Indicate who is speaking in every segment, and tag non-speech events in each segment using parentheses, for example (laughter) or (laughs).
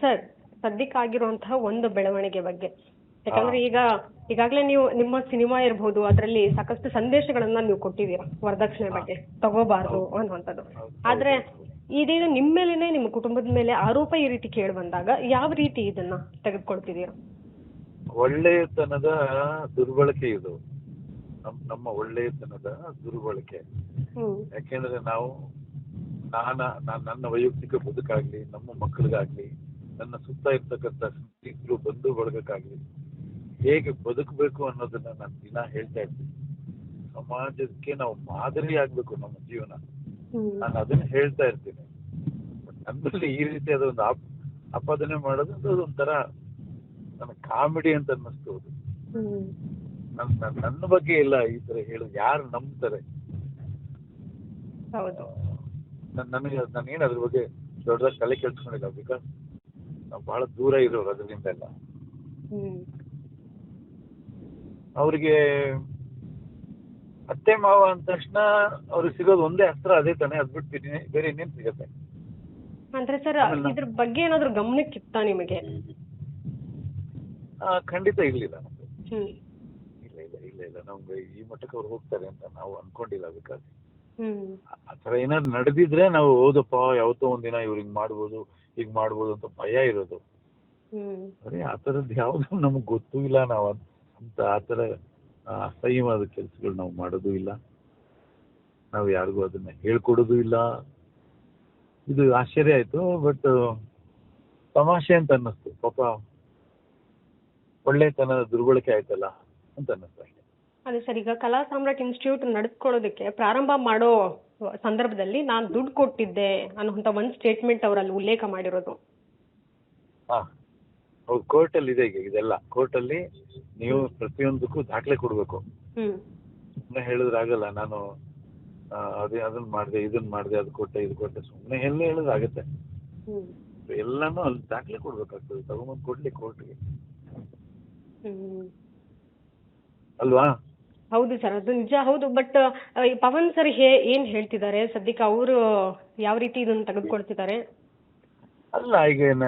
Speaker 1: Sir ಸದ್ಯಕ್ಕಾಗಿರುವಂತಹ ಒಂದು ಬೆಳವಣಿಗೆ ಬಗ್ಗೆ. ಯಾಕಂದ್ರೆ ಈಗ ಈಗಾಗಲೇ ನೀವು ನಿಮ್ಮ ಸಿನಿಮಾ ಇರಬಹುದು ಅದರಲ್ಲಿ ಸಾಕಷ್ಟು ಸಂದೇಶಗಳನ್ನ ನೀವು ಕೊಟ್ಟಿದ್ದೀರಾ ವರದಕ್ಷಿಣೆ ಬಗ್ಗೆ. ತಗೋಬಾರ್ದು ಅನ್ನುವಂಥದ್ದು. ಆದ್ರೆ ಇದೇನು ನಿಮ್ಮ ಮೇಲೆನೆ ನಿಮ್ಮ ಕುಟುಂಬದ ಮೇಲೆ ಆರೋಪ ಈ ರೀತಿ ಕೇಳಿ ಬಂದಾಗ ಯಾವ ರೀತಿ ಇದನ್ನ ತೆಗೆದುಕೊಳ್ತಿದ್ದೀರಾ?
Speaker 2: ಒಳ್ಳೆಯತನದ ದುರ್ಬಳಕೆ ಇದು. ನಮ್ ನಮ್ಮ ಒಳ್ಳೆಯತನದ ದುರ್ಬಳಕೆ. ಯಾಕೆಂದ್ರೆ ನಾವು ನಾನ ನಾನ್ ನನ್ನ ವೈಯಕ್ತಿಕ ಬದುಕಾಗ್ಲಿ ನಮ್ಮ ಮಕ್ಕಳಿಗಾಗ್ಲಿ ನನ್ನ ಸುತ್ತ ಇರ್ತಕ್ಕಂಥ ಸ್ನೇಹಿತರು ಬಂಧು ಬಳಗಕ್ಕಾಗ್ಲಿ ಹೇಗೆ ಬದುಕಬೇಕು ಅನ್ನೋದನ್ನ ನಾನು ದಿನ ಹೇಳ್ತಾ ಇರ್ತೀನಿ. ಸಮಾಜಕ್ಕೆ ನಾವು ಮಾದರಿ ಆಗ್ಬೇಕು ನಮ್ಮ ಜೀವನ. ನಾನು ಅದನ್ನ ಹೇಳ್ತಾ ಇರ್ತೀನಿ. ನನ್ನಲ್ಲಿ ಈ ರೀತಿ ಒಂದು ಅಪ್ ಆಪಾದನೆ ಮಾಡೋದು ಅದೊಂಥರ ನನ್ನ ಕಾಮಿಡಿ ಅಂತ ಅನ್ನಿಸ್ತು ಅದು
Speaker 1: ನನ್ನ
Speaker 2: ನನ್ ನನ್- ನನ್ನ ಬಗ್ಗೆ ಇಲ್ಲ ಈ ತರ ಹೇಳೋದು. ಯಾರು ನಂಬ್ತಾರೆ? ನನಗೆ ನಾನೇನು ಅದ್ರ ಬಗ್ಗೆ ದೊಡ್ಡದಾಗಿ ತಲೆ ಕೆಡಿಸ್ಕೊಂಡಿಲ್ಲ ಬಿಕಾಸ್ ನಾವು ಬಹಳ ದೂರ ಇರೋರು ಅದರಿಂದ ಎಲ್ಲ.
Speaker 1: ಹ್ಮ್.
Speaker 2: ಅವ್ರಿಗೆ ಅತ್ತೆ ಮಾವ ಅಂದ ತಕ್ಷಣ ಅವ್ರಿಗೆ ಸಿಗೋದು ಒಂದೇ ಅಸ್ತ್ರ ಅದೇ ತಾನೇ ಅದ್ ಬಿಟ್ಟು ಬೇರೆ- ಬೇರೆ ಇನ್ನೇನ್ ಸಿಗತ್ತೆ?
Speaker 1: ಅಂದ್ರೆ ಸರ್ ಇದ್ರ ಬಗ್ಗೆ ಏನಾದ್ರು ಗಮನಕ್ಕಿತ್ತ ನಿಮಗೆ?
Speaker 2: ಆ, ಖಂಡಿತ ಇರ್ಲಿಲ್ಲ ನಮ್ಗೆ.
Speaker 1: ಹ್ಮ್.
Speaker 2: ಇಲ್ಲ ಇಲ್ಲ ಇಲ್ಲ ಇಲ್ಲ ನಮ್ಗೆ ಈ ಮಟ್ಟಕ್ಕೆ ಅವ್ರು ಹೋಗ್ತಾರೆ ಅಂತ ನಾವು ಅನ್ಕೊಂಡಿಲ್ಲ ಬಿಕಾಸ್ ಆ ಥರ ಏನಾದ್ರು ನಡೆದಿದ್ರೆ ನಾವು ಹೋದಪ್ಪ ಯಾವತ್ತೋ ಒಂದಿನ ಇವ್ರು ಹಿಂಗ್ ಮಾಡ್ಬೋದು ಹಿಂಗ್ ಮಾಡ್ಬೋದು ಅಂತ ಭಯ ಇರೋದು. ಅದೇ ಆ ಥರದ್ದು ಯಾವ್ದು ನಮ್ಗೆ ಗೊತ್ತೂ ಇಲ್ಲ ನಾವು ಅಂತ ಆ ಥರ ಅಸಹ್ಯವಾದ ಕೆಲಸಗಳು ನಾವು ಮಾಡೋದು ಇಲ್ಲ. ನಾವು ಯಾರಿಗೂ ಅದನ್ನ ಹೇಳ್ಕೊಡೋದು ಇಲ್ಲ. ಇದು ಆಶ್ಚರ್ಯ ಆಯ್ತು ಬಟ್ ತಮಾಷೆ ಅಂತ ಅನ್ನಿಸ್ತು. ಪಾಪ ಒಳ್ಳೆತನ ದುರ್ಬಳಕೆ ಆಯ್ತಲ್ಲ ಅಂತ ಅನ್ನಿಸ್ತು.
Speaker 1: ಅದೇ ಸರ್ ಈಗ ಕಲಾ ಸಾಮ್ರಾಟ್ ಇನ್ಸ್ಟಿಟ್ಯೂಟ್ ನಡೆಸ್ಕೊಳ್ಳೋದಕ್ಕೆ ಪ್ರಾರಂಭ ಮಾಡೋ ಸಂದರ್ಭದಲ್ಲಿ ನಾನು ದುಡ್ಡು ಕೊಟ್ಟಿದ್ದೆ ಅನ್ನುವಂಥ ಒಂದು ಸ್ಟೇಟ್ಮೆಂಟ್ ಅವರಲ್ಲಿ ಉಲ್ಲೇಖ ಮಾಡಿರೋದು.
Speaker 2: ಹಾಂ ಹೌದು ಕೋರ್ಟಲ್ಲಿ ಇದೆ ಈಗ ಇದೆಲ್ಲ. ಕೋರ್ಟಲ್ಲಿ ನೀವು ಪ್ರತಿಯೊಂದಕ್ಕೂ ದಾಖಲೆ ಕೊಡಬೇಕು.
Speaker 1: ಹ್ಮ್.
Speaker 2: ಸುಮ್ಮನೆ ಹೇಳಿದ್ರಾಗಲ್ಲ ನಾನು ಆ, ಅದೇ ಅದನ್ನ ಮಾಡಿದೆ ಇದನ್ನ ಮಾಡಿದೆ ಅದು ಕೊಟ್ಟೆ ಇದು ಕೊಟ್ಟೆ ಸುಮ್ಮನೆ ಎಲ್ಲ ಹೇಳಿದ್ರೆ ಆಗುತ್ತೆ.
Speaker 1: ಹ್ಮ್.
Speaker 2: ಎಲ್ಲಾನು ಅಲ್ಲಿ ದಾಖಲೆ ಕೊಡ್ಬೇಕಾಗ್ತದೆ ತಗೊಂಬಂದು ಕೊಡ್ಲಿ ಕೋರ್ಟ್ಗೆ.
Speaker 1: ಹ್ಮ್.
Speaker 2: ಅಲ್ವಾ?
Speaker 1: ಹೌದು ಸರ್ ಅದು ನಿಜ ಹೌದು. ಬಟ್ ಪವನ್ ಸರ್ ಹೇ ಏನ್ ಹೇಳ್ತಿದ್ದಾರೆ? ಸದ್ಯಕ್ಕೆ ಅವರು ಯಾವ ರೀತಿ ಇದನ್ನ ತೆಗೆದುಕೊಳ್ತಿದ್ದಾರೆ?
Speaker 2: ಅಲ್ಲ ಈಗ ಏನ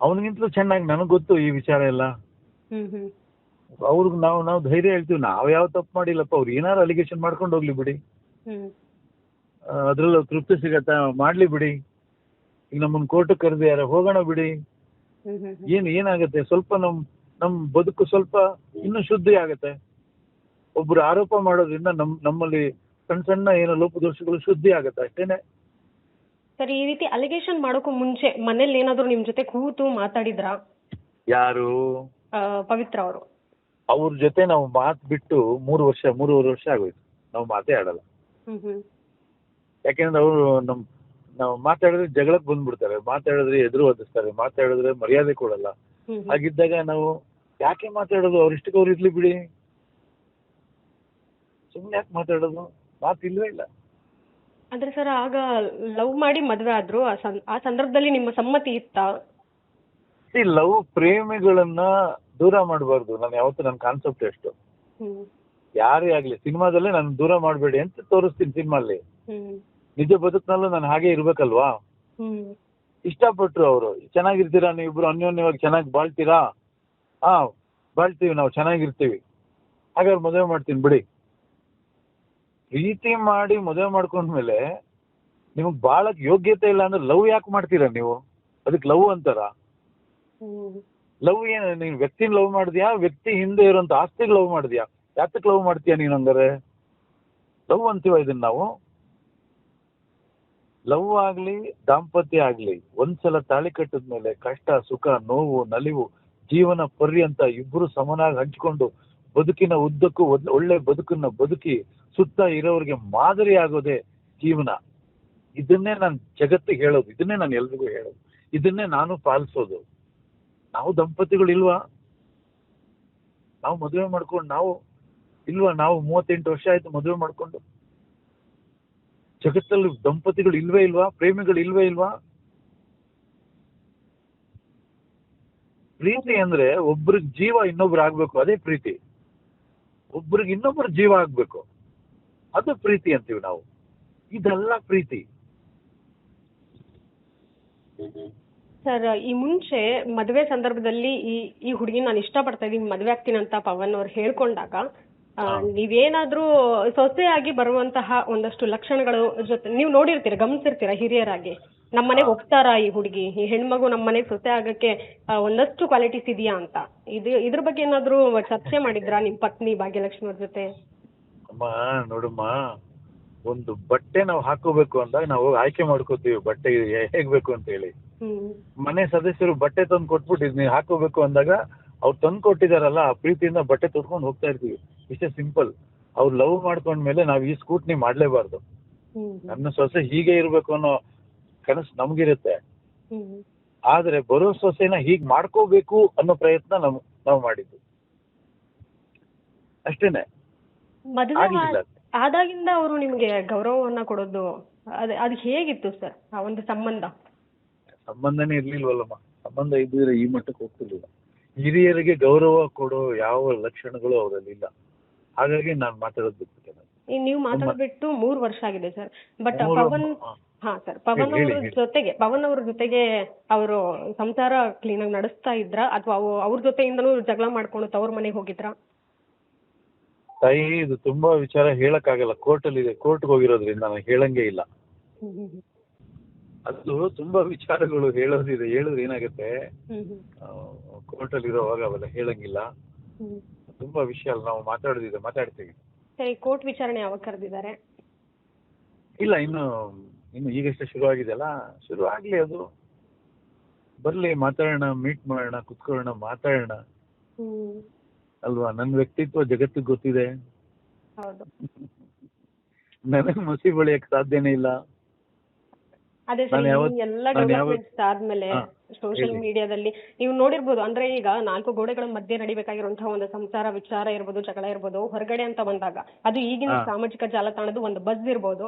Speaker 2: ಅವನಿಗಿಂತಲೂ ಚೆನ್ನಾಗಿ ನನಗೆ ಗೊತ್ತು ಈ ವಿಚಾರ ಎಲ್ಲ.
Speaker 1: ಹ್ಮ್ ಹ್ಮ್.
Speaker 2: ಅವ್ರಿಗೆ ನಾವು ನಾವು ಧೈರ್ಯ ಹೇಳ್ತೀವಿ. ನಾವ್ ಯಾವ ತಪ್ಪು ಮಾಡಿಲ್ಲಪ್ಪ ಅವ್ರು ಏನಾರು ಅಲಿಗೇಷನ್ ಮಾಡ್ಕೊಂಡು ಹೋಗ್ಲಿ ಬಿಡಿ.
Speaker 1: ಹ್ಮ್.
Speaker 2: ಆ, ಅದ್ರಲ್ಲೂ ತೃಪ್ತಿ ಸಿಗತ್ತಾ? ಮಾಡ್ಲಿ ಬಿಡಿ. ಈಗ ನಮ್ಮನ್ನ ಕೋರ್ಟ್ ಯಾರ ಹೋಗೋಣ ಬಿಡಿ.
Speaker 1: ಹ್ಮ್ ಹ್ಮ್ ಹ್ಮ್.
Speaker 2: ಏನ್ ಏನಾಗುತ್ತೆ? ಸ್ವಲ್ಪ ನಮ್ ನಮ್ ಬದುಕು ಸ್ವಲ್ಪ ಇನ್ನೂ ಶುದ್ಧಿ ಆಗತ್ತೆ. ಒಬ್ರು ಆರೋಪ ಮಾಡೋದ್ರಿಂದ ನಮ್ ನಮ್ಮಲ್ಲಿ ಸಣ್ಣ ಸಣ್ಣ ಏನೋ ಲೋಪದೋಷಗಳು ಶುದ್ಧಿ ಆಗುತ್ತೆ ಅಷ್ಟೇನೆ.
Speaker 1: ಸರಿ ಈ ರೀತಿ ಅಲಿಗೇಷನ್ ಮಾಡೋಕ್ಕೂ ಮುಂಚೆ ಮನೇಲಿ ಏನಾದ್ರು ನಿಮ್ ಜೊತೆ ಕೂತು ಮಾತಾಡಿದ್ರಾ?
Speaker 2: ಯಾರು?
Speaker 1: ಪವಿತ್ರ ಅವರು.
Speaker 2: ಅವ್ರ ಜೊತೆ ನಾವು ಮಾತ್ ಬಿಟ್ಟು ಮೂರು ವರ್ಷ ಮೂರುವರೆ ವರ್ಷ ಆಗೋಯ್ತು. ನಾವು ಮಾತೇ ಆಡಲ್ಲ.
Speaker 1: ಹ್ಮ್ ಹ್ಮ್.
Speaker 2: ಯಾಕೆಂದ್ರೆ ಅವರು ನಮ್ ನಾವು ಮಾತಾಡಿದ್ರೆ ಜಗಳಕ್ಕೆ ಬಂದ್ಬಿಡ್ತಾರೆ. ಮಾತಾಡಿದ್ರೆ ಎದುರು ಒದಿಸ್ತಾರೆ ಮಾತಾಡಿದ್ರೆ ಮರ್ಯಾದೆ ಕೊಡಲ್ಲ.
Speaker 1: ಹ್ಮ್ ಹ್ಮ್.
Speaker 2: ಹಾಗಿದ್ದಾಗ ನಾವು ಯಾಕೆ ಮಾತಾಡೋದು? ಅವ್ರಿಷ್ಟಕ್ಕೆ ಅವ್ರು ಇರ್ಲಿ ಬಿಡಿ. ಸುಮ್ಮನೆ ಯಾಕೆ ಮಾತಾಡೋದು? ಮಾತು ಇಲ್ವೇ ಇಲ್ಲ.
Speaker 1: ಅಂದ್ರೆ ಸರ್ ಆಗ ಲವ್ ಮಾಡಿ ಮದುವೆ ಆದ್ರು ಆ ಸಂ- ಆ ಸಂದರ್ಭದಲ್ಲಿ ನಿಮ್ಮ ಸಮ್ಮತಿ ಇತ್ತಾ?
Speaker 2: ಈ ಲವ್ ಪ್ರೇಮಿಗಳನ್ನ ದೂರ ಮಾಡಬಾರ್ದು. ನಾನು ಯಾವತ್ತು ನನ್ನ ಕಾನ್ಸೆಪ್ಟ್ ಎಷ್ಟು
Speaker 1: ಹ್ಮ್.
Speaker 2: ಯಾರೇ ಆಗ್ಲಿ ಸಿನಿಮಾದಲ್ಲೇ ನಾನು ದೂರ ಮಾಡಬೇಡಿ ಅಂತ ತೋರಿಸ್ತೀನಿ ಸಿನಿಮಾಲ್ಲಿ.
Speaker 1: ಹ್ಮ್.
Speaker 2: ನಿಜ ಬದುಕಿನಲ್ಲೂ ನಾನು ಹಾಗೆ ಇರ್ಬೇಕಲ್ವಾ?
Speaker 1: ಹ್ಮ್.
Speaker 2: ಇಷ್ಟಪಟ್ರು ಅವರು. ಚೆನ್ನಾಗಿರ್ತೀರಾ? ನೀವಿಬ್ರು ಅನ್ಯೋನ್ಯವಾಗಿ ಚೆನ್ನಾಗಿ ಬಾಳ್ತೀರಾ? ಹಾ ಬಾಳ್ತೀವಿ ನಾವು ಚೆನ್ನಾಗಿರ್ತೀವಿ. ಹಾಗಾದ್ರೆ ಮದುವೆ ಮಾಡ್ತೀನಿ ಬಿಡಿ. ಪ್ರೀತಿ ಮಾಡಿ ಮದುವೆ ಮಾಡ್ಕೊಂಡ್ಮೇಲೆ ನಿಮಗೆ ಬಾಳಕ್ ಯೋಗ್ಯತೆ ಇಲ್ಲ ಅಂದ್ರೆ ಲವ್ ಯಾಕೆ ಮಾಡ್ತೀರಾ ನೀವು? ಅದಕ್ಕೆ ಲವ್ ಅಂತಾರ. ಲವ್ ಏನು ನೀನ್ ವ್ಯಕ್ತಿನ ಲವ್ ಮಾಡಿದ್ಯಾ? ವ್ಯಕ್ತಿ ಹಿಂದೆ ಇರುವಂತ ಆಸ್ತಿ ಲವ್ ಮಾಡಿದ್ಯಾ? ಯಾತಕ್ ಲವ್ ಮಾಡ್ತೀಯಾ ನೀನು ಹಂಗಾರೆ? ಲವ್ ಅಂತೀವ ಇದನ್ನ ನಾವು? ಲವ್ ಆಗ್ಲಿ ದಾಂಪತ್ಯ ಆಗ್ಲಿ ಒಂದ್ಸಲ ತಾಳಿ ಕಟ್ಟಿದ ಮೇಲೆ ಕಷ್ಟ ಸುಖ ನೋವು ನಲಿವು ಜೀವನ ಪರ್ಯಂತ ಇಬ್ರು ಸಮನಾಗಿ ಹಂಚ್ಕೊಂಡು ಬದುಕಿನ ಉದ್ದಕ್ಕೂ ಒಳ್ಳೆ ಬದುಕನ್ನ ಬದುಕಿ ಸುತ್ತ ಇರೋರಿಗೆ ಮಾದರಿ ಆಗೋದೇ ಜೀವನ. ಇದನ್ನೇ ನಾನು ಜಗತ್ತಿಗೆ ಹೇಳೋದು. ಇದನ್ನೇ ನಾನು ಎಲ್ರಿಗೂ ಹೇಳೋದು. ಇದನ್ನೇ ನಾನು ಪಾಲಿಸೋದು. ನಾವು ದಂಪತಿಗಳು ಇಲ್ವಾ? ನಾವು ಮದುವೆ ಮಾಡ್ಕೊಂಡು ನಾವು ಇಲ್ವಾ? ನಾವು ಮೂವತ್ತೆಂಟು ವರ್ಷ ಆಯ್ತು ಮದುವೆ ಮಾಡ್ಕೊಂಡು. ಜಗತ್ತಲ್ಲಿ ದಂಪತಿಗಳು ಇಲ್ವೇ ಇಲ್ವಾ? ಪ್ರೇಮಿಗಳು ಇಲ್ವೇ ಇಲ್ವಾ? ಪ್ರೀತಿ ಅಂದ್ರೆ ಒಬ್ರಿಗೆ ಜೀವ ಇನ್ನೊಬ್ರು ಆಗ್ಬೇಕು. ಅದೇ ಪ್ರೀತಿ. ಒಬ್ರಿಗೆ ಇನ್ನೊಬ್ರು ಜೀವ ಆಗ್ಬೇಕು. ಅದು ಪ್ರೀತಿ ಅಂತೀವಿ ನಾವು. ಇದೆಲ್ಲ ಪ್ರೀತಿ.
Speaker 1: ಸರ್ ಈ ಮುಂಚೆ ಮದುವೆ ಸಂದರ್ಭದಲ್ಲಿ ಈ ಈ ಹುಡುಗಿ ನಾನು ಇಷ್ಟಪಡ್ತಾ ಇದ್ದೀನಿ ಮದುವೆ ಆಗ್ತೀನಿ ಅಂತ ಪವನ್ ಅವ್ರು ಹೇಳ್ಕೊಂಡಾಗ ನೀವೇನಾದ್ರೂ ಸೊಸೆಯಾಗಿ ಬರುವಂತಹ ಒಂದಷ್ಟು ಲಕ್ಷಣಗಳು ಜೊತೆ ನೀವು ನೋಡಿರ್ತೀರ ಗಮನಿಸಿರ್ತೀರ ಹಿರಿಯರಾಗಿ? ನಮ್ಮ ಮನೆಗೆ ಹೋಗ್ತಾರಾ ಈ ಹುಡುಗಿ? ಈ ಹೆಣ್ಮಗು ನಮ್ಮ ಮನೆಗೆ ಸೊಸೆ ಆಗಕ್ಕೆ ಆ, ಒಂದಷ್ಟು ಕ್ವಾಲಿಟೀಸ್ ಇದೆಯಾ ಅಂತ. ಇದು ಇದ್ರ ಬಗ್ಗೆ ಏನಾದ್ರೂ ಚರ್ಚೆ ಮಾಡಿದ್ರಾ ನಿಮ್ ಪತ್ನಿ ಭಾಗ್ಯಲಕ್ಷ್ಮಿ ಅವ್ರ ಜೊತೆ?
Speaker 2: ಅಮ್ಮ ನೋಡಮ್ಮ ಒಂದು ಬಟ್ಟೆ ನಾವು ಹಾಕೋಬೇಕು ಅಂದಾಗ ನಾವು ಆಯ್ಕೆ ಮಾಡ್ಕೋತೀವಿ. ಬಟ್ಟೆ ಹೇಗ್ ಬೇಕು ಅಂತ ಹೇಳಿ.
Speaker 1: ಹ್ಮ್.
Speaker 2: ಮನೆ ಸದಸ್ಯರು ಬಟ್ಟೆ ತಂದು ಕೊಟ್ಬಿಟ್ಟು ನೀವು ಹಾಕೋಬೇಕು ಅಂದಾಗ ಅವ್ರು ತಂದು ಕೊಟ್ಟಿದಾರಲ್ಲ ಆ ಪ್ರೀತಿಯಿಂದ ಬಟ್ಟೆ ತೊಟ್ಕೊಂಡು ಹೋಗ್ತಾ ಇರ್ತೀವಿ. ಇಷ್ಟೇ ಸಿಂಪಲ್. ಅವ್ರು ಲವ್ ಮಾಡ್ಕೊಂಡ್ಮೇಲೆ ನಾವು ಈ ಸ್ಕೂಟ್ನಿ ಮಾಡ್ಲೇಬಾರ್ದು.
Speaker 1: ಹ್ಮ್.
Speaker 2: ನನ್ನ ಸೊಸೆ ಹೀಗೆ ಇರ್ಬೇಕು ಅನ್ನೋ ಕನಸು ನಮ್ಗಿರುತ್ತೆ. ಆದ್ರೆ ಬರೋ ಸೊಸೆನ ಹೀಗ್ ಮಾಡ್ಕೋಬೇಕು ಅನ್ನೋ ಪ್ರಯತ್ನ ನಮ್ ನಾವು ಮಾಡಿದ್ದು. ಅಷ್ಟೇನೆ.
Speaker 1: ಆದಾಗಿಂದ ಅವರು ನಿಮ್ಗೆ ಗೌರವವನ್ನ ಕೊಡೋದು ಅದ್ ಅದು ಹೇಗಿತ್ತು ಸರ್ ಆ ಒಂದು ಸಂಬಂಧ?
Speaker 2: ಸಂಬಂಧನೇ ಇರ್ಲಿಲ್ವಲ್ಲಮ್ಮ. ಸಂಬಂಧ ಇದ್ದಿದ್ರೆ ಈ ಮಟ್ಟಕ್ಕೆ ಹೋಗ್ತಿರ್ಲಿಲ್ಲ. ಹಿರಿಯರಿಗೆ ಗೌರವ ಕೊಡೋ ಯಾವ ಲಕ್ಷಣಗಳು ಅವರಲ್ಲಿ ಇಲ್ಲ. ಹಾಗಾಗಿ ನಾನು ಮಾತಾಡೋದು ಬಿಟ್ಬಿಟ್ಟೆ.
Speaker 1: ನೀವು ಮಾತಾಡ್ಬಿಟ್ಟು ಮೂರ್ ವರ್ಷ ಆಗಿದೆ ಸರ್. ಬಟ್ ಪವನ್
Speaker 2: ಹಾ.
Speaker 1: ಸರ್ ಪವನ್ ಅವ್ರ ಜೊತೆಗೆ ಪವನ್ ಅವ್ರ ಜೊತೆಗೆ ಅವರು ಸಂಸಾರ ಕ್ಲೀನ್ ಆಗಿ ನಡೆಸ್ತಾ ಇದ್ರ ಅಥವಾ ಅವ್ರ ಜೊತೆಯಿಂದನೂ ಜಗಳ ಮಾಡ್ಕೊಂಡು ತವ್ರ ಮನೆಗೆ ಹೋಗಿದ್ರ?
Speaker 2: ತಾಯಿ ಇದು ತುಂಬಾ ವಿಚಾರ ಹೇಳಕ್ಕಾಗಲ್ಲ. ಕೋರ್ಟಲ್ಲಿ ಇದೆ ಕೋರ್ಟ್ಗೆ ಹೋಗಿರೋದ್ರಿಂದ ನಾನು ಹೇಳಂಗೆ ಇಲ್ಲ. ಅದು ತುಂಬಾ ವಿಚಾರಗಳು ಹೇಳೋದಿದೆ. ಹೇಳಿದ್ರೆ ಏನಾಗುತ್ತೆ?
Speaker 1: ಕೋರ್ಟ್ ಅಲ್ಲಿ
Speaker 2: ಕೋರ್ಟಲ್ಲಿ ಇರೋವಾಗ ಅವೆಲ್ಲ ಹೇಳಂಗಿಲ್ಲ. ತುಂಬಾ ವಿಷಯ ಅಲ್ಲ ನಾವು ಮಾತಾಡೋದಿದೆ ಮಾತಾಡ್ತೀವಿ.
Speaker 1: ಸರಿ ಕೋರ್ಟ್ ವಿಚಾರಣೆ ಯಾವಾಗ ಕರೆದಿದ್ದಾರೆ?
Speaker 2: ಇಲ್ಲ ಇನ್ನು ಇನ್ನು ಈಗಷ್ಟೇ ಶುರು ಆಗಿದೆಯಲ್ಲ ಶುರು ಆಗ್ಲಿ ಅದು. ಬರ್ಲಿ ಮಾತಾಡೋಣ ಮೀಟ್ ಮಾಡೋಣ ಕುತ್ಕೊಳ್ಳೋಣ ಮಾತಾಡೋಣ. ಅಲ್ವಾ? ನನ್ನ ವ್ಯಕ್ತಿತ್ವ ಜಗತ್ತಿಗೆ ಗೊತ್ತಿದೆ. (laughs) ನನಗೆ ಮಸಿ ಬಳಿಯಕ್ ಸಾಧ್ಯನೇ ಇಲ್ಲ.
Speaker 1: ಎಲ್ಲ ಡೆವಲಪ್ಮೆಂಟ್ಸ್ ಆದ್ಮೇಲೆ ಸೋಷಿಯಲ್ ಮೀಡಿಯಾದಲ್ಲಿ ನೀವು ನೋಡಿರ್ಬೋದು ಅಂದ್ರೆ ಈಗ ನಾಲ್ಕು ಗೋಡೆಗಳ ಮಧ್ಯೆ ನಡಿಬೇಕಾಗಿರುವಂತಹ ಒಂದು ಸಂಸಾರ ವಿಚಾರ ಇರ್ಬೋದು ಜಗಳ ಇರ್ಬೋದು ಹೊರಗಡೆ ಅಂತ ಬಂದಾಗ ಅದು ಈಗಿನ ಸಾಮಾಜಿಕ ಜಾಲತಾಣದ ಒಂದು ಬಜ್ ಇರ್ಬೋದು.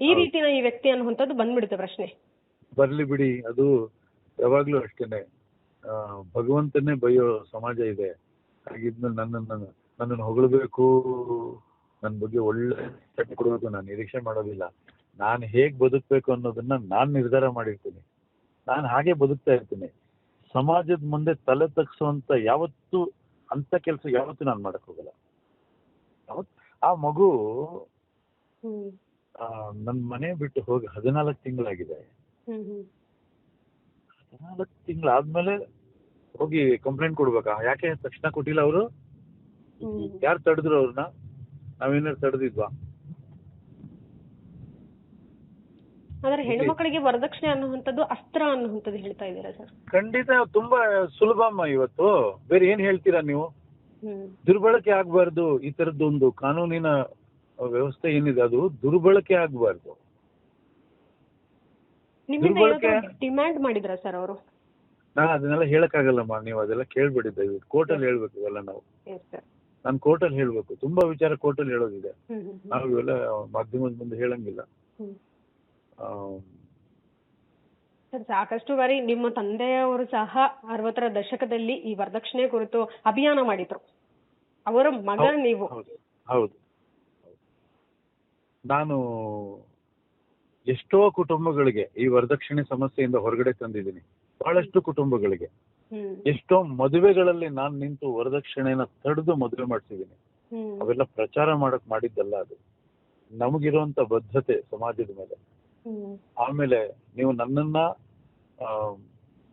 Speaker 1: ಈ ರೀತಿನ ಈ ವ್ಯಕ್ತಿ ಅನ್ನುವಂಥದ್ದು ಬಂದ್ಬಿಡುತ್ತೆ ಪ್ರಶ್ನೆ.
Speaker 2: ಬರ್ಲಿ ಬಿಡಿ ಅದು ಯಾವಾಗ್ಲೂ ಅಷ್ಟೇನೆ. ಆ, ಭಗವಂತನೇ ಬೈಯೋ ಸಮಾಜ ಇದೆ. ಹಾಗಿದ್ಮೇಲೆ ನನ್ನನ್ನು ನನ್ನನ್ನು ಹೊಗಳಬೇಕು ನನ್ನ ಬಗ್ಗೆ ಒಳ್ಳೆ ಸೆಟ್ ಕೊಡಬೇಕು ನಾನು ನಿರೀಕ್ಷೆ ಮಾಡೋದಿಲ್ಲ. ನಾನು ಹೇಗ್ ಬದುಕಬೇಕು ಅನ್ನೋದನ್ನ ನಾನು ನಿರ್ಧಾರ ಮಾಡಿರ್ತೀನಿ. ನಾನು ಹಾಗೆ ಬದುಕ್ತಾ ಇರ್ತೀನಿ. ಸಮಾಜದ ಮುಂದೆ ತಲೆ ತಗ್ಸುವಂತ ಯಾವತ್ತು ಅಂತ ಕೆಲಸ ಯಾವತ್ತೂ ನಾನು ಮಾಡಕ್ ಹೋಗಲ್ಲ. ಯಾವತ್ ಆ ಮಗು
Speaker 1: ಹ್ಮ್.
Speaker 2: ನನ್ ಮನೆ ಬಿಟ್ಟು ಹೋಗಿ ಹದಿನಾಲ್ಕು ತಿಂಗಳಾಗಿದೆ. ಹದಿನಾಲ್ಕು ತಿಂಗಳಾದ್ಮೇಲೆ ಹೋಗಿ ಕಂಪ್ಲೇಂಟ್ ಕೊಡ್ಬೇಕಾ? ಯಾಕೆ? ತಕ್ಷಣ ಕೊಟ್ಟಿಲ್ಲ ಅವರು? ಯಾರು ತಡೆದ್ರು ಅವ್ರನ್ನ ನಾವೇನಾದ್ರು ತಡೆದಿದ್ವಾ?
Speaker 1: ಆದ್ರೆ ಹೆಣ್ಮಕ್ಳಿಗೆ ವರದಕ್ಷಿಣೆ ಅನ್ನುವಂಥದ್ದು ಅಸ್ತ್ರ ಅನ್ನುವಂಥದ್ದು ಹೇಳ್ತಾ ಇದ್ದೀರಾ ಸರ್?
Speaker 2: ಖಂಡಿತ ತುಂಬಾ ಸುಲಭ ಅಮ್ಮ ಇವತ್ತು. ಬೇರೆ ಏನ್ ಹೇಳ್ತೀರಾ ನೀವು? ದುರ್ಬಳಕೆ ಆಗ್ಬಾರ್ದು. ಈ ತರದ್ದೊಂದು ಕಾನೂನಿನ ವ್ಯವಸ್ಥೆ ಏನಿದೆ ಅದು ದುರ್ಬಳಕೆ ಆಗಬಾರ್ದು.
Speaker 1: ಡಿಮ್ಯಾಂಡ್ ಮಾಡಿದ್ರಾ ಸರ್ ಅವರು?
Speaker 2: ನಾನು ಅದನ್ನೆಲ್ಲ ಹೇಳಕ್ಕಾಗಲ್ಲಮ್ಮ ನೀವು ಅದೆಲ್ಲ ಕೇಳ್ಬೇಡಿ ದಯವಿಟ್ಟು. ಕೋರ್ಟಲ್ಲಿ ಹೇಳ್ಬೇಕು ಇವೆಲ್ಲ ನಾವು. ನಾನು ಕೋರ್ಟಲ್ಲಿ ಹೇಳ್ಬೇಕು. ತುಂಬಾ ವಿಚಾರ ಕೋರ್ಟಲ್ಲಿ ಹೇಳೋದಿದೆ. ನಾವು ಇವೆಲ್ಲ ಮಾಧ್ಯಮದ ಮುಂದೆ ಹೇಳಂಗಿಲ್ಲ.
Speaker 1: ಸರ್ ಸಾಕಷ್ಟು ಬಾರಿ ನಿಮ್ಮ ತಂದೆಯವರು ಸಹ ಅರವತ್ತರ ದಶಕದಲ್ಲಿ ಈ ವರದಕ್ಷಿಣೆ ಕುರಿತು ಅಭಿಯಾನ ಮಾಡಿದ್ರು. ಅವರ ಮಗ ನೀವು.
Speaker 2: ಹೌದು. ನಾನು ಎಷ್ಟೋ ಕುಟುಂಬಗಳಿಗೆ ಈ ವರದಕ್ಷಿಣೆ ಸಮಸ್ಯೆಯಿಂದ ಹೊರಗಡೆ ತಂದಿದ್ದೀನಿ. ಬಹಳಷ್ಟು ಕುಟುಂಬಗಳಿಗೆ. ಎಷ್ಟೋ ಮದುವೆಗಳಲ್ಲಿ ನಾನು ನಿಂತು ವರದಕ್ಷಿಣೆನ ತಡೆದು ಮದುವೆ ಮಾಡ್ಸಿದ್ದೀನಿ. ಅವೆಲ್ಲ ಪ್ರಚಾರ ಮಾಡಕ್ ಮಾಡಿದ್ದಲ್ಲ ಅದು. ನಮಗಿರುವಂತ ಬದ್ಧತೆ ಸಮಾಜದ ಮೇಲೆ. ಆಮೇಲೆ ನೀವು ನನ್ನನ್ನ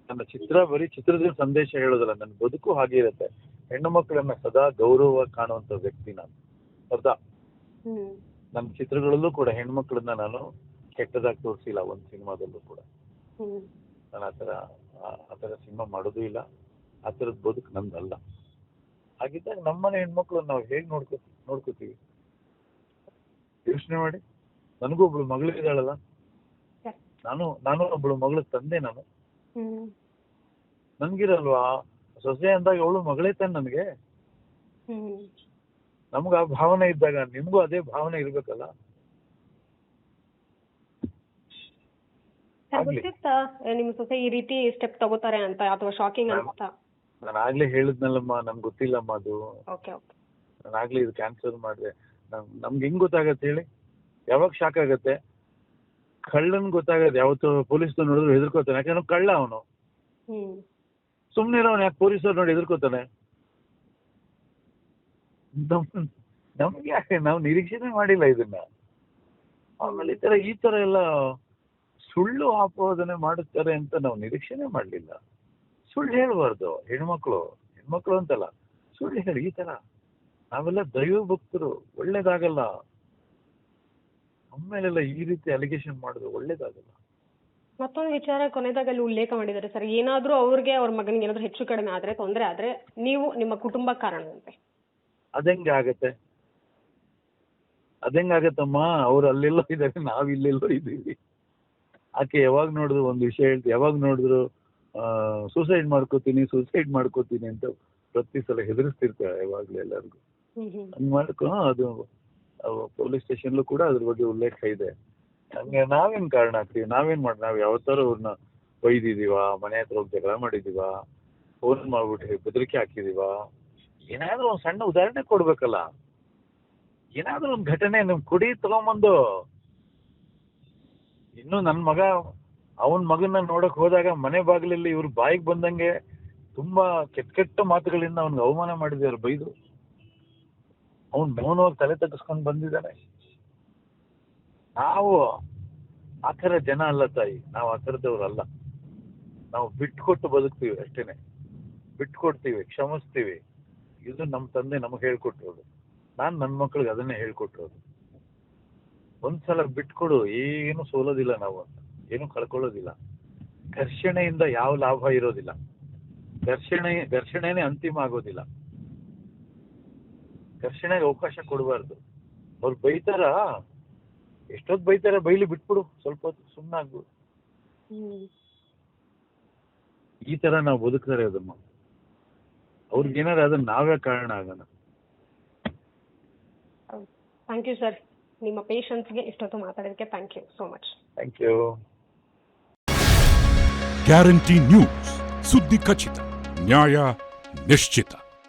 Speaker 2: ನನ್ನ ಚಿತ್ರ ಬರೀ ಚಿತ್ರದ ಸಂದೇಶ ಹೇಳೋದಲ್ಲ ನನ್ನ ಬದುಕು ಹಾಗೆ ಇರುತ್ತೆ. ಹೆಣ್ಣು ಮಕ್ಕಳನ್ನ ಸದಾ ಗೌರವ ಕಾಣುವಂತ ವ್ಯಕ್ತಿ ನಾನು. ಸದಾ. ನನ್ನ ಚಿತ್ರಗಳಲ್ಲೂ ಕೂಡ ಹೆಣ್ಮಕ್ಳನ್ನ ನಾನು ಕೆಟ್ಟದಾಗಿ ತೋರಿಸಿಲ್ಲ ಒಂದು ಸಿನಿಮಾದಲ್ಲೂ ಕೂಡ. ನಾನು ಆ ಥರ ಆ- ಆ ಥರ ಸಿನಿಮಾ ಮಾಡೋದೂ ಇಲ್ಲ. ಆ ಥರದ ಬದುಕು ನಂದಲ್ಲ ಹಾಗಿದ್ದಾಗ ನಮ್ಮನೆ ಹೆಣ್ಮಕ್ಳು ನಾವು ಹೇಗೆ ನೋಡ್ಕೊ ನೋಡ್ಕೋತೀವಿ? ಯೋಚನೆ ಮಾಡಿ. ನನಗೂ ಒಬ್ಳು ಮಗಳು
Speaker 1: ಇದ್ದಾಳಲ್ಲ.
Speaker 2: ನಾನು ನಾನು ಒಬ್ಳು ಮಗಳ ತಂದೆ ನಾನು. ನನ್ಗಿರಲ್ವಾ? ಸೊಸೆ ಅಂದಾಗ ಅವಳು ಮಗಳೇ ತಾನೆ ನನಗೆ. ನಮ್ಗೆ ಆ ಭಾವನೆ ಇದ್ದಾಗ ನಿಮ್ಗೂ ಅದೇ ಭಾವನೆ ಇರ್ಬೇಕಲ್ಲ?
Speaker 1: ನಿಮ್ ಸೊಸೆ ಈ ರೀತಿ ಸ್ಟೆಪ್ ತಗೋತಾರೆ ಅಂತ ಅಥವಾ ಶಾಕಿಂಗ್ ಅಂತ
Speaker 2: ನಾನು ಆಗ್ಲೇ ಹೇಳಿದ್ನಲ್ಲಮ್ಮ ನಮ್ಗೆ ಗೊತ್ತಿಲ್ಲಮ್ಮ ಅದು. ನಾನು ಆಗ್ಲೇ ಇದು ಕ್ಯಾನ್ಸಲ್ ಮಾಡಿದೆ. ನಮ್ಗೆ ಹೆಂಗ್ ಗೊತ್ತಾಗತ್ತೆ ಹೇಳಿ? ಯಾವಾಗ ಶಾಕ್ ಆಗತ್ತೆ? ಕಳ್ಳನ್ ಗೊತ್ತಾಗತ್ತೆ ಯಾವತ್ತು ಪೊಲೀಸ್ ನೋಡಿದ್ರು ಹೆದರ್ಕೋತಾನೆ. ಯಾಕಂದ್ರೆ ಕಳ್ಳ ಅವನು.
Speaker 1: ಸುಮ್ನೆ
Speaker 2: ಸುಮ್ಮನೆ ಇರೋನು ಯಾಕೆ ಪೊಲೀಸರು ನೋಡಿ ಎದುರ್ಕೋತಾನೆ ನಮ್, ನಮ್ಗೆ ಯಾಕೆ? ನಾವು ನಿರೀಕ್ಷೆನೆ ಮಾಡಿಲ್ಲ ಇದನ್ನ. ಆಮೇಲೆ ಈ ತರ ಈ ತರ ಎಲ್ಲ ಸುಳ್ಳು ಆಪೋದನೆ ಮಾಡುತ್ತಾರೆ ಅಂತ ನಾವು ನಿರೀಕ್ಷೆನೆ ಮಾಡಲಿಲ್ಲ. ಸುಳ್ಳು ಹೇಳಬಾರ್ದು, ಹೆಣ್ಮಕ್ಳು ಹೆಣ್ಮಕ್ಳು ಅಂತಲ್ಲ, ಸುಳ್ಳು ಹೇಳಿ, ಈ ತರ. ನಾವೆಲ್ಲ ದೈವ ಭಕ್ತರು ಒಳ್ಳೇದಾಗಲ್ಲ. ಆಮೇಲೆಲ್ಲ ಈ ರೀತಿ ಅಲಿಗೇಷನ್ ಮಾಡಿದ್ರೆ ಒಳ್ಳೇದಾಗಲ್ಲ.
Speaker 1: ಮತ್ತೊಂದು ವಿಚಾರ ಕೊನೆದಾಗ ಅಲ್ಲಿ ಉಲ್ಲೇಖ ಮಾಡಿದ್ದಾರೆ ಸರ್. ಏನಾದ್ರೂ ಅವ್ರಿಗೆ, ಅವ್ರ ಮಗನಿಗೆ ಏನಾದ್ರೂ ಹೆಚ್ಚು ಕಡಿಮೆ ಆದ್ರೆ, ತೊಂದರೆ ಆದ್ರೆ, ನೀವು ನಿಮ್ಮ ಕುಟುಂಬ ಕಾರಣವಂತೆ.
Speaker 2: ಅದೆಂಗೆ ಆಗತ್ತೆ? ಅದೆಂಗಾಗತ್ತಮ್ಮ ಅವ್ರು ಅಲ್ಲೆಲ್ಲೋ ಇದ್ದಾರೆ ನಾವು ಇಲ್ಲೆಲ್ಲೋ ಇದ್ದೀವಿ. ಆಕೆ ಯಾವಾಗ ನೋಡಿದ್ರು ಒಂದು ವಿಷಯ ಹೇಳ್ತೀವಿ ಯಾವಾಗ ನೋಡಿದ್ರು ಸೂಸೈಡ್ ಮಾಡ್ಕೋತೀನಿ ಸೂಸೈಡ್ ಮಾಡ್ಕೋತೀನಿ ಅಂತ ಪ್ರತಿ ಸಲ ಹೆದರಿಸ್ತಿರ್ತಾಳೆ ಯಾವಾಗ್ಲೂ ಎಲ್ಲರಿಗೂ. ಹಂಗ್ ಮಾಡ್ಕೊ ಅದು ಪೊಲೀಸ್ ಸ್ಟೇಷನ್ಲೂ ಕೂಡ ಅದ್ರ ಬಗ್ಗೆ ಉಲ್ಲೇಖ ಇದೆ. ಹಂಗೆ ನಾವೇನ್ ಕಾರಣ ಆಗ್ತೀವಿ? ನಾವೇನ್ ಮಾಡಿ ನಾವ್ ಯಾವತ್ತಾರು ಅವ್ರನ್ನ ಬೈದಿದೀವ ಮನೆ ಹತ್ರ ಹೋಗಿ ಜಗಳ ಮಾಡಿದೀವ? ಫೋನ್ ಮಾಡ್ಬಿಟ್ಟು ಬೆದರಿಕೆ ಹಾಕಿದೀವ? ಏನಾದ್ರೂ ಒಂದ್ ಸಣ್ಣ ಉದಾಹರಣೆ ಕೊಡ್ಬೇಕಲ್ಲ. ಏನಾದ್ರೂ ಒಂದ್ ಘಟನೆ ನಿಮ್ ಕುಡಿ ತಗೊಂಬಂದು. ಇನ್ನು ನನ್ನ ಮಗ, ಅವನ್ ಮಗನ್ನ ನೋಡಕ್ ಹೋದಾಗ ಮನೆ ಬಾಗಿಲಲ್ಲಿ ಇವ್ರ ಬಾಯಿಗೆ ಬಂದಂಗೆ ತುಂಬಾ ಕೆಟ್ಟ ಕೆಟ್ಟ ಮಾತುಗಳಿಂದ ಅವ್ನಿಗೆ ಅವಮಾನ ಮಾಡಿದ್ದಾರೆ ಬೈದು. ಅವ್ನ್ ಮೌನವಾಗಿ ತಲೆ ತಗ್ಗಿಸ್ಕೊಂಡ್ ಬಂದಿದ್ದಾನೆ. ನಾವು ಆ ಥರ ಜನ ಅಲ್ಲ ತಾಯಿ, ನಾವು ಆ ಅಲ್ಲ. ನಾವು ಬಿಟ್ಕೊಟ್ಟು ಬದುಕ್ತೀವಿ ಅಷ್ಟೇನೆ. ಬಿಟ್ಕೊಡ್ತೀವಿ, ಕ್ಷಮಿಸ್ತೀವಿ. ಇದು ನಮ್ಮ ತಂದೆ ನಮಗೆ ಹೇಳ್ಕೊಟ್ಟಿರೋದು ನಾನ್ ನನ್ನ ಮಕ್ಳಿಗೆ ಅದನ್ನೇ ಹೇಳ್ಕೊಟ್ಟಿರೋದು ಒಂದ್ಸಲ ಬಿಟ್ಕೊಡು ಏನು ಸೋಲೋದಿಲ್ಲ ನಾವು ಅಂತ. ಏನು ಕಳ್ಕೊಳ್ಳೋದಿಲ್ಲ. ಘರ್ಷಣೆಯಿಂದ ಯಾವ ಲಾಭ ಇರೋದಿಲ್ಲ. ಘರ್ಷಣೆ ಘರ್ಷಣೆನೆ ಅಂತಿಮ ಆಗೋದಿಲ್ಲ. ಘರ್ಷಣೆಗೆ ಅವಕಾಶ ಕೊಡಬಾರ್ದು. ಅವ್ರು ಬೈತಾರ ಎಷ್ಟೊತ್ತು ಬೈತಾರ ಬೈಲಿ ಬಿಟ್ಬಿಡು ಸ್ವಲ್ಪ ಹೊತ್ತು ಸುಮ್ಮನಾಗ್ಬಿಡು ಈ ತರ ನಾವು ಬದುಕ್ತಾರೆ ಅದಮ್ಮ ಅವ್ರಿಗೇನಾರ ಅದನ್ನ ನಾವೇ ಕಾರಣ ಆಗೋಣ
Speaker 1: ಥ್ಯಾಂಕ್ ಯು ಸರ್ ನಿಮ್ಮ ಪೇಷನ್ಸ್ಗೆ ಇಷ್ಟೊತ್ತು ಮಾತಾಡೋದಕ್ಕೆ thank you so much
Speaker 2: thank you
Speaker 3: guarantee news ಸುದ್ದಿ ಖಚಿತ ನ್ಯಾಯ ನಿಶ್ಚಿತ